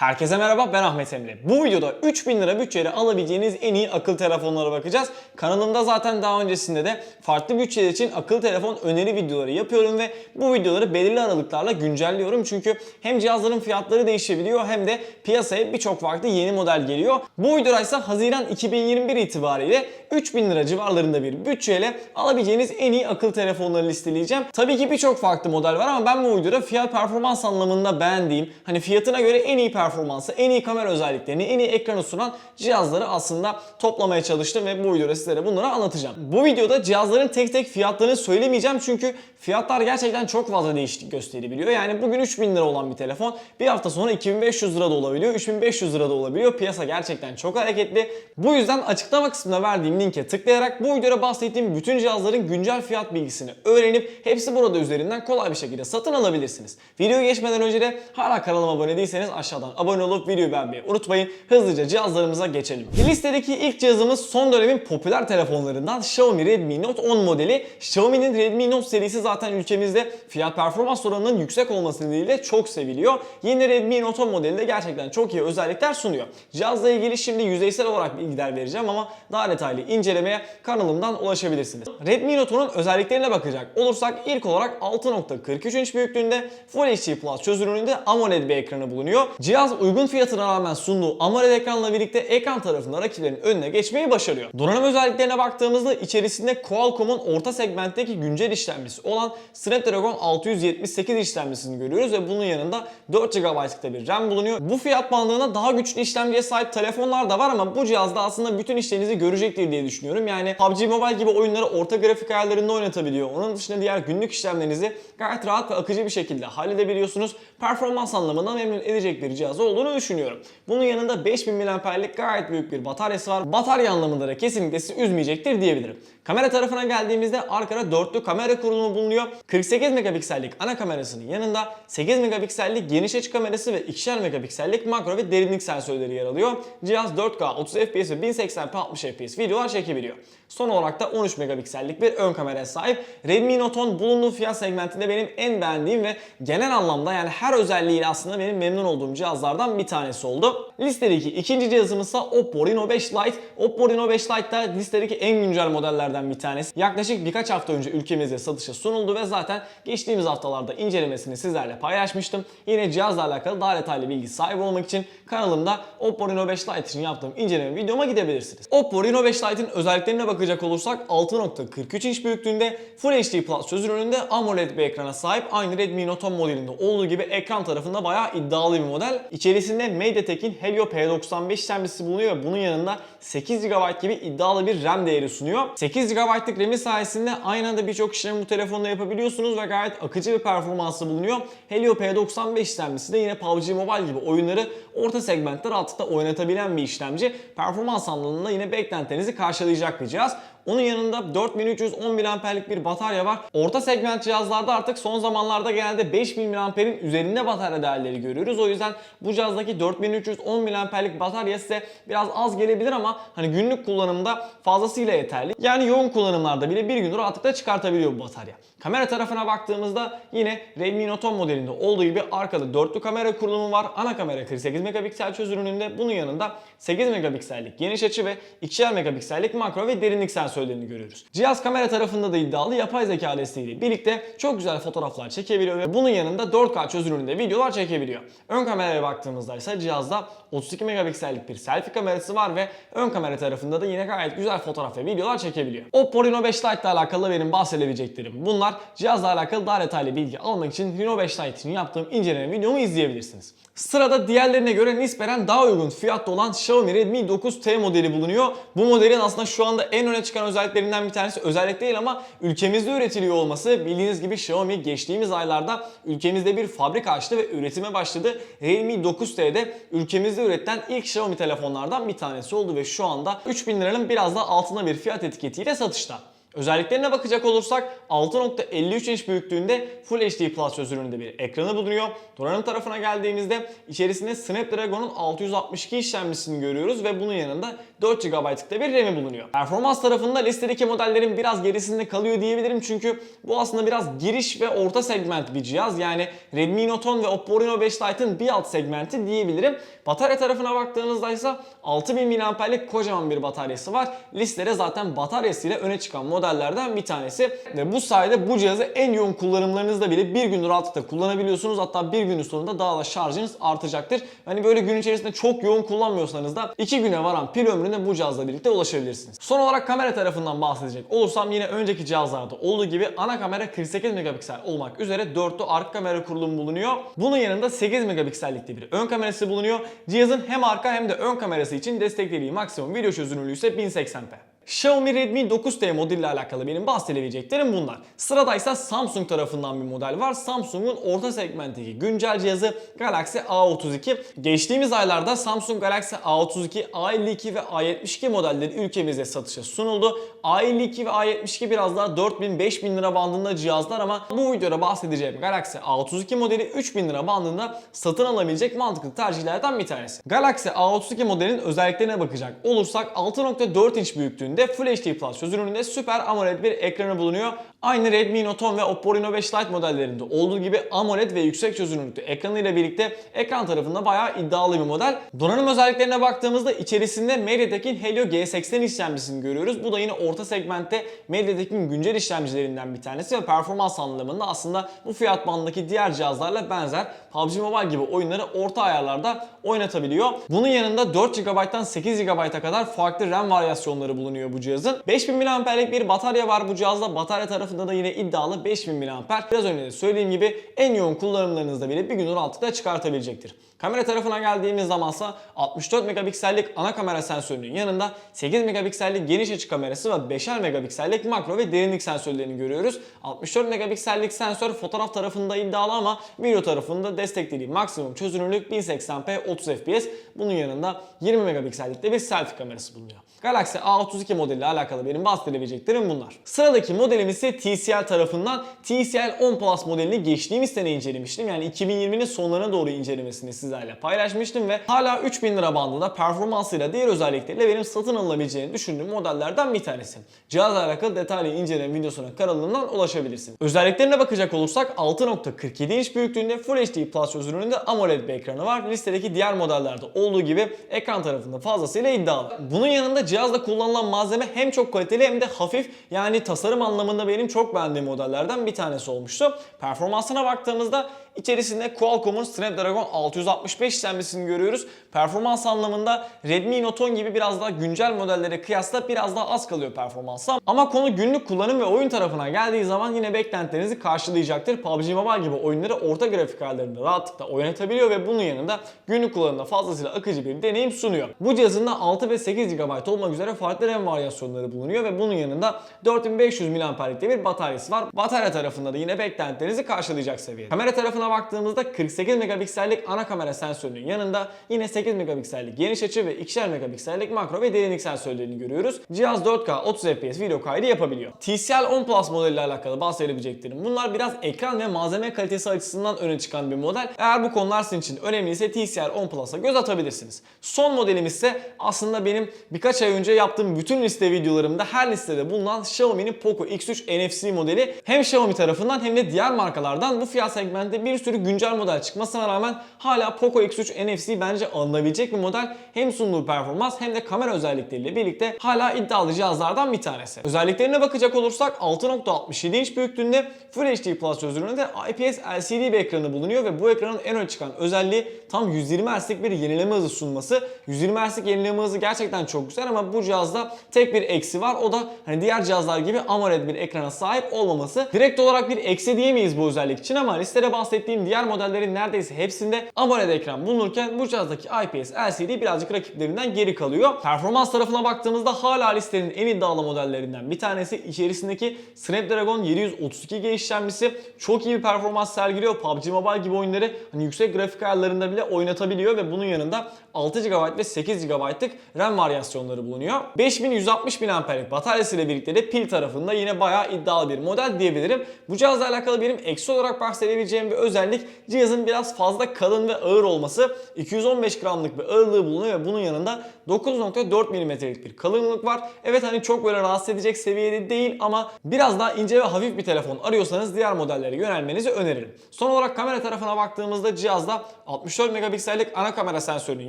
Herkese merhaba ben Ahmet Emre. Bu videoda 3000 lira bütçeyle alabileceğiniz en iyi akıllı telefonlara bakacağız. Kanalımda zaten daha öncesinde de farklı bütçeler için akıllı telefon öneri videoları yapıyorum ve bu videoları belirli aralıklarla güncelliyorum. Çünkü hem cihazların fiyatları değişebiliyor hem de piyasaya birçok farklı yeni model geliyor. Bu videoda ise Haziran 2021 itibariyle 3000 lira civarlarında bir bütçeyle alabileceğiniz en iyi akıllı telefonları listeleyeceğim. Tabii ki birçok farklı model var ama ben bu videoda fiyat performans anlamında beğendiğim, hani fiyatına göre en iyi performansı, en iyi kamera özelliklerini, en iyi ekranı sunan cihazları aslında toplamaya çalıştım ve bu videoda sizlere bunları anlatacağım. Bu videoda cihazların tek tek fiyatlarını söylemeyeceğim çünkü fiyatlar gerçekten çok fazla değişiklik gösterebiliyor. Yani bugün 3000 lira olan bir telefon bir hafta sonra 2500 lira da olabiliyor, 3500 lira da olabiliyor. Piyasa gerçekten çok hareketli. Bu yüzden açıklama kısmına verdiğim linke tıklayarak bu videoda bahsettiğim bütün cihazların güncel fiyat bilgisini öğrenip hepsi burada üzerinden kolay bir şekilde satın alabilirsiniz. Videoya geçmeden önce de hala kanalıma abone değilseniz aşağıdan abone olup videoyu beğenmeyi unutmayın. Hızlıca cihazlarımıza geçelim. Listedeki ilk cihazımız son dönemin popüler telefonlarından Xiaomi Redmi Note 10 modeli. Xiaomi'nin Redmi Note serisi zaten ülkemizde fiyat performans oranının yüksek olması nedeniyle çok seviliyor. Yeni Redmi Note 10 modeli de gerçekten çok iyi özellikler sunuyor. Cihazla ilgili şimdi yüzeysel olarak bilgiler vereceğim ama daha detaylı incelemeye kanalımdan ulaşabilirsiniz. Redmi Note 10'un özelliklerine bakacak olursak ilk olarak 6.43 inç büyüklüğünde Full HD Plus çözünürlüğünde AMOLED bir ekranı bulunuyor. Cihaz uygun fiyatına rağmen sunduğu AMOLED ekranla birlikte ekran tarafında rakiplerin önüne geçmeyi başarıyor. Donanım özelliklerine baktığımızda içerisinde Qualcomm'un orta segmentteki güncel işlemcisi olan Snapdragon 678 işlemcisini görüyoruz ve bunun yanında 4 GB'lık da bir RAM bulunuyor. Bu fiyat bandına daha güçlü işlemciye sahip telefonlar da var ama bu cihazda aslında bütün işlerinizi görecektir diye düşünüyorum. Yani PUBG Mobile gibi oyunları orta grafik ayarlarında oynatabiliyor. Onun dışında diğer günlük işlemlerinizi gayet rahat ve akıcı bir şekilde halledebiliyorsunuz. Performans anlamında memnun edecek bir cihaz olduğunu düşünüyorum. Bunun yanında 5000 mAh'lik gayet büyük bir bataryası var. Batarya anlamında da kesinlikle sizi üzmeyecektir diyebilirim. Kamera tarafına geldiğimizde arkada dörtlü kamera kurulumu bulunuyor. 48 megapiksellik ana kamerasının yanında 8 megapiksellik geniş açı kamerası ve 2'şer megapiksellik makro ve derinlik sensörleri yer alıyor. Cihaz 4K 30 FPS ve 1080p 60 FPS videolar çekebiliyor. Son olarak da 13 megapiksellik bir ön kameraya sahip. Redmi Note 10 bulunduğu fiyat segmentinde benim en beğendiğim ve genel anlamda yani her özelliğiyle aslında benim memnun olduğum cihazlardan bir tanesi oldu. Listedeki ikinci cihazımız ise Oppo Reno 5 Lite. Oppo Reno 5 Lite da listedeki en güncel modellerden bir tanesi. Yaklaşık birkaç hafta önce ülkemizde satışa sunuldu ve zaten geçtiğimiz haftalarda incelemesini sizlerle paylaşmıştım. Yine cihazla alakalı daha detaylı bilgi sahibi olmak için kanalımda Oppo Reno 5 Lite için yaptığım inceleme videoma gidebilirsiniz. Oppo Reno 5 Lite'in özelliklerine bakacak olursak 6.43 inç büyüklüğünde Full HD Plus çözünürlüğünde AMOLED bir ekrana sahip. Aynı Redmi Note 10 modelinde olduğu gibi ekran tarafında bayağı iddialı bir model. İçerisinde MediaTek'in Helio P95 işlemcisi bulunuyor ve bunun yanında 8 GB gibi iddialı bir RAM değeri sunuyor. 8 GB'lık RAM'i sayesinde aynı anda birçok işlemi bu telefonda yapabiliyorsunuz ve gayet akıcı bir performansı bulunuyor. Helio P95 işlemcisi de yine PUBG Mobile gibi oyunları orta segmentte rahatlıkla oynatabilen bir işlemci. Performans anlamında yine beklentilerinizi karşılayacak bir cihaz. Onun yanında 4310 mAh'lik bir batarya var. Orta segment cihazlarda artık son zamanlarda genelde 5000 mAh'in üzerinde batarya değerleri görüyoruz. O yüzden bu cihazdaki 4310 mAh'lik batarya size biraz az gelebilir ama hani günlük kullanımda fazlasıyla yeterli. Yani yoğun kullanımlarda bile bir gün rahatlıkla çıkartabiliyor bu batarya. Kamera tarafına baktığımızda yine Redmi Note 10 modelinde olduğu gibi arkada dörtlü kamera kurulumu var. Ana kamera 48 megapiksel çözünürlüğünde. Bunun yanında 8 megapiksellik geniş açı ve 2'şer megapiksellik makro ve derinlik sensörlerini görüyoruz. Cihaz kamera tarafında da iddialı yapay zeka desteğiyle birlikte çok güzel fotoğraflar çekebiliyor ve bunun yanında 4K çözünürlüğünde videolar çekebiliyor. Ön kameraya baktığımızda ise cihazda 32 megapiksellik bir selfie kamerası var ve ön kamera tarafında da yine gayet güzel fotoğraf ve videolar çekebiliyor. Oppo Reno 5 Lite ile alakalı benim bahsedebileceklerim bunlar. Cihazla alakalı daha detaylı bilgi almak için Reno 5 Lite için yaptığım inceleme videomu izleyebilirsiniz. Sırada diğerlerine göre nispeten daha uygun fiyatlı olan Xiaomi Redmi 9T modeli bulunuyor. Bu modelin aslında şu anda en öne çıkan özelliklerinden bir tanesi özellik değil ama ülkemizde üretiliyor olması. Bildiğiniz gibi Xiaomi geçtiğimiz aylarda ülkemizde bir fabrika açtı ve üretime başladı. Redmi 9T'de ülkemizde üretilen ilk Xiaomi telefonlardan bir tanesi oldu ve şu anda 3000 liranın biraz daha altına bir fiyat etiketiyle satışta. Özelliklerine bakacak olursak 6.53 inç büyüklüğünde Full HD Plus çözünürlüğünde bir ekranı bulunuyor. Donanım tarafına geldiğimizde içerisinde Snapdragon'un 662 işlemcisini görüyoruz ve bunun yanında 4 GB'lık da bir RAM'i bulunuyor. Performans tarafında listedeki modellerin biraz gerisinde kalıyor diyebilirim çünkü bu aslında biraz giriş ve orta segment bir cihaz. Yani Redmi Note 10 ve Oppo Reno 5 Lite'ın bir alt segmenti diyebilirim. Batarya tarafına baktığınızda ise 6000 mAh'lik kocaman bir bataryası var. Listede zaten bataryasıyla öne çıkan modellerden bir tanesi. Ve bu sayede bu cihazı en yoğun kullanımlarınızda bile bir gün rahatlıkla kullanabiliyorsunuz. Hatta bir günün sonunda daha da şarjınız artacaktır. Hani böyle gün içerisinde çok yoğun kullanmıyorsanız da 2 güne varan pil ömrüne bu cihazla birlikte ulaşabilirsiniz. Son olarak kamera tarafından bahsedecek olursam yine önceki cihazlarda olduğu gibi ana kamera 48 megapiksel olmak üzere dörtlü arka kamera kurulumu bulunuyor. Bunun yanında 8 megapiksellikte bir ön kamerası bulunuyor. Cihazın hem arka hem de ön kamerası için desteklediği maksimum video çözünürlüğü ise 1080p. Xiaomi Redmi 9T modeliyle alakalı benim bahsedebileceklerim bunlar. Sıradaysa Samsung tarafından bir model var. Samsung'un orta segmentteki güncel cihazı Galaxy A32. Geçtiğimiz aylarda Samsung Galaxy A32, A52 ve A72 modelleri ülkemizde satışa sunuldu. A52 ve A72 biraz daha 4000-5000 lira bandında cihazlar ama bu videoda bahsedeceğim Galaxy A32 modeli 3000 lira bandında satın alabilecek mantıklı tercihlerden bir tanesi. Galaxy A32 modelinin özelliklerine bakacak olursak 6.4 inç büyüklüğünde Full HD Plus çözünürlüğünde Super AMOLED bir ekranı bulunuyor. Aynı Redmi Note 10 ve Oppo Reno 5 Lite modellerinde olduğu gibi AMOLED ve yüksek çözünürlüklü ekranıyla birlikte ekran tarafında bayağı iddialı bir model. Donanım özelliklerine baktığımızda içerisinde MediaTek'in Helio G80 işlemcisini görüyoruz. Bu da yine orta segmentte MediaTek'in güncel işlemcilerinden bir tanesi ve performans anlamında aslında bu fiyat bandındaki diğer cihazlarla benzer. PUBG Mobile gibi oyunları orta ayarlarda oynatabiliyor. Bunun yanında 4 GB'dan 8 GB'a kadar farklı RAM varyasyonları bulunuyor bu cihazın. 5000 mAh'lik bir batarya var bu cihazda. Batarya tarafında da yine iddialı 5000 mAh. Biraz önce de söylediğim gibi en yoğun kullanımlarınızda bile bir gün rahatlıkla çıkartabilecektir. Kamera tarafına geldiğimiz zamansa 64 megapiksellik ana kamera sensörünün yanında 8 megapiksellik geniş açı kamerası ve 5'er megapiksellik makro ve derinlik sensörlerini görüyoruz. 64 megapiksellik sensör fotoğraf tarafında iddialı ama video tarafında desteklediği maksimum çözünürlük 1080p 30 fps. Bunun yanında 20 megapiksellikte bir selfie kamerası bulunuyor. Galaxy A32 modeliyle alakalı benim bahsedebileceklerim bunlar. Sıradaki modelim ise TCL tarafından TCL 10 Plus modelini geçtiğimiz sene incelemiştim. Yani 2020'nin sonlarına doğru incelemesini sizlerle paylaşmıştım ve hala 3000 lira bandında performansıyla diğer özellikleriyle benim satın alınabileceğini düşündüğüm modellerden bir tanesi. Cihazla alakalı detaylı inceleme videosuna kanalımdan ulaşabilirsiniz. Özelliklerine bakacak olursak 6.47 inç büyüklüğünde Full HD Plus çözünürlüğünde AMOLED bir ekranı var. Listedeki diğer modellerde olduğu gibi ekran tarafında fazlasıyla iddialı. Bunun yanında cihazda kullanılan malzeme hem çok kaliteli hem de hafif yani tasarım anlamında benim çok beğendiğim modellerden bir tanesi olmuştu. Performansına baktığımızda içerisinde Qualcomm'un Snapdragon 665 işlemcisini görüyoruz. Performans anlamında Redmi Note 10 gibi biraz daha güncel modellere kıyasla biraz daha az kalıyor performansa. Ama konu günlük kullanım ve oyun tarafına geldiği zaman yine beklentilerinizi karşılayacaktır. PUBG Mobile gibi oyunları orta grafik ayarlarında rahatlıkla oynatabiliyor ve bunun yanında günlük kullanımda fazlasıyla akıcı bir deneyim sunuyor. Bu cihazın da 6 ve 8 GB olmak üzere farklı RAM varyasyonları bulunuyor ve bunun yanında 4500 mAh'likte bir bataryası var. Batarya tarafında da yine beklentilerinizi karşılayacak seviyede. Kamera tarafına baktığımızda 48 megapiksellik ana kamera sensörünün yanında yine 8 megapiksellik geniş açı ve 2'şer megapiksellik makro ve derinlik sensörlerini görüyoruz. Cihaz 4K 30 FPS video kaydı yapabiliyor. TCL 10 Plus modeliyle alakalı bahsedebileceklerim. Bunlar biraz ekran ve malzeme kalitesi açısından öne çıkan bir model. Eğer bu konular sizin için önemliyse TCL 10 Plus'a göz atabilirsiniz. Son modelim ise aslında benim birkaç ay önce yaptığım bütün liste videolarımda her listede bulunan Xiaomi'nin Poco X3 NFC modeli hem Xiaomi tarafından hem de diğer markalardan bu fiyat segmentte bir sürü güncel model çıkmasına rağmen hala Poco X3 NFC bence alınabilecek bir model. Hem sunduğu performans hem de kamera özellikleriyle birlikte hala iddialı cihazlardan bir tanesi. Özelliklerine bakacak olursak 6.67 inç büyüklüğünde Full HD Plus çözünürlüğünde IPS LCD bir ekranı bulunuyor ve bu ekranın en öne çıkan özelliği tam 120 Hz'lik bir yenileme hızı sunması. 120 Hz'lik yenileme hızı gerçekten çok güzel ama bu cihazda tek bir eksi var. O da hani diğer cihazlar gibi AMOLED bir ekrana sahip olmaması. Direkt olarak bir eksi diyemeyiz bu özellik için ama listede bahsettiğim bahsettiğim diğer modellerin neredeyse hepsinde AMOLED ekran bulunurken bu cihazdaki IPS LCD birazcık rakiplerinden geri kalıyor. Performans tarafına baktığımızda hala listenin en iddialı modellerinden bir tanesi. İçerisindeki Snapdragon 732G işlemcisi çok iyi bir performans sergiliyor. PUBG Mobile gibi oyunları hani yüksek grafik ayarlarında bile oynatabiliyor ve bunun yanında 6 GB ve 8 GB'lık RAM varyasyonları bulunuyor. 5160 mAh'lik bataryasıyla birlikte de pil tarafında yine bayağı iddialı bir model diyebilirim. Bu cihazla alakalı benim eksi olarak bahsedebileceğim bir özellik cihazın biraz fazla kalın ve ağır olması. 215 gramlık bir ağırlığı bulunuyor ve bunun yanında 9.4 mm'lik bir kalınlık var. Evet hani çok böyle rahatsız edecek seviyede değil ama biraz daha ince ve hafif bir telefon arıyorsanız diğer modellere yönelmenizi öneririm. Son olarak kamera tarafına baktığımızda cihazda 64 megapiksellik ana kamera sensörünün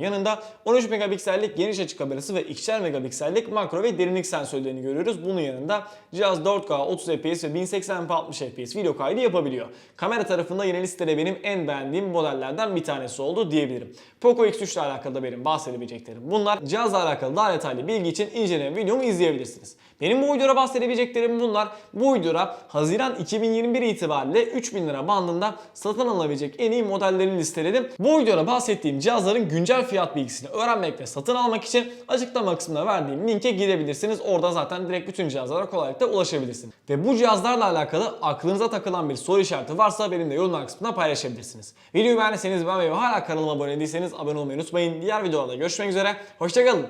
yanında 13 megapiksellik geniş açı kamerası ve 2'şer megapiksellik makro ve derinlik sensörlerini görüyoruz. Bunun yanında cihaz 4K 30 fps ve 1080p 60 fps video kaydı yapabiliyor. Kamera tarafında yine listede benim en beğendiğim modellerden bir tanesi oldu diyebilirim. Poco X3 ile alakalı da benim bahsedebileceklerim bunlar. Cihazla alakalı daha detaylı bilgi için inceleme videomu izleyebilirsiniz. Benim bu videoda bahsedebileceklerim bunlar. Bu videoda Haziran 2021 itibariyle 3000 lira bandında satın alınabilecek en iyi modellerini listeledim. Bu videoda bahsettiğim cihazların güncel fiyat bilgisini öğrenmek ve satın almak için açıklama kısmına verdiğim linke girebilirsiniz. Orada zaten direkt bütün cihazlara kolaylıkla ulaşabilirsiniz. Ve bu cihazlarla alakalı aklınıza takılan bir soru işareti varsa benimle yorumlar kısmında paylaşabilirsiniz. Videoyu beğendiyseniz beğenmeyi ve hala kanalıma abone değilseniz abone olmayı unutmayın. Diğer videolarda görüşmek üzere. Hoşçakalın.